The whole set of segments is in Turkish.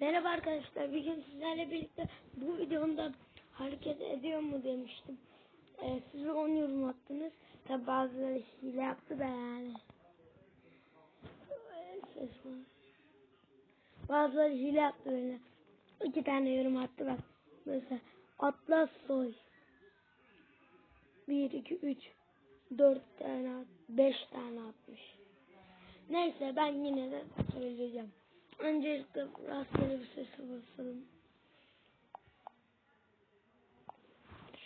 Merhaba arkadaşlar. Bir gün sizlerle birlikte bu videomda hareket ediyor mu demiştim. Ee, siz de 10 yorum attınız. Tabi bazıları hile yaptı da yani. Ee. Bazıları hile yaptı böyle. İki tane yorum attı bak. Mesela Atlas Soy. 1, 2, 3, 4 tane, at- 5 tane atmış. Neyse ben yine de söyleyeceğim. Öncelikle rastgele bir sesi basalım.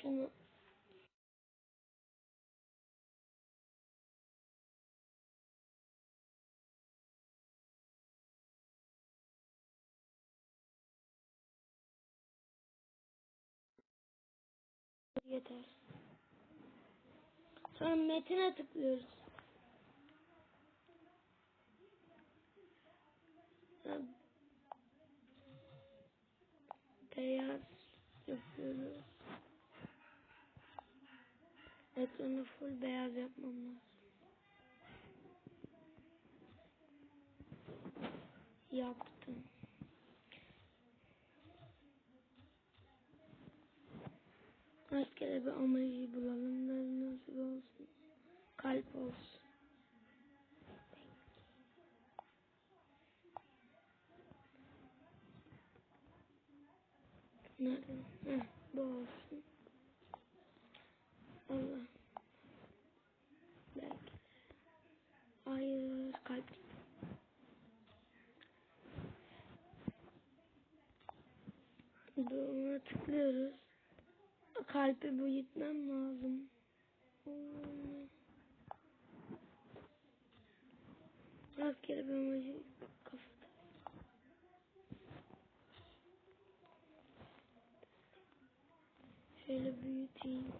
Şunu yeter. Sonra metine tıklıyoruz. Beyaz yapıyoruz. Ekranı full beyaz yapmam lazım. Yaptım. Rastgele bir emoji bulalım da nasıl olsun. Kalp olsun. Nerede? Heh, bu olsun. Allah. Belki. Hayır, kalp. Buna tıklıyoruz. Kalbi büyütmem lazım. Hmm. Rastgele bir emoji kafada. Şöyle büyüteyim.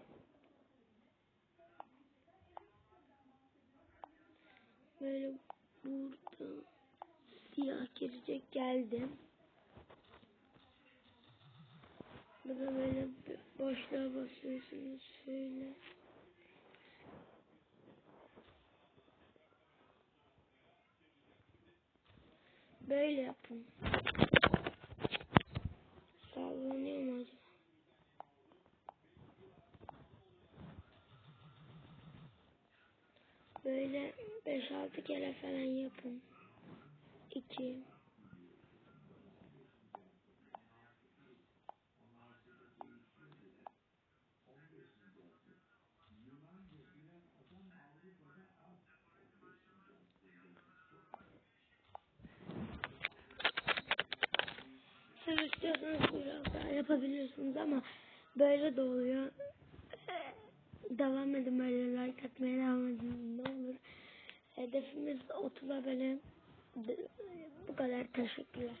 Böyle burada siyah girecek geldim. Burada böyle boşluğa basıyorsunuz şöyle. Böyle yapın. Böyle 5-6 kere falan yapın. 2 Siz istiyorsanız biraz daha yapabilirsiniz ama böyle de oluyor. Devam edin böyle like atmaya devam edin ne olur. Hedefimiz 30 abone. Bu kadar teşekkürler.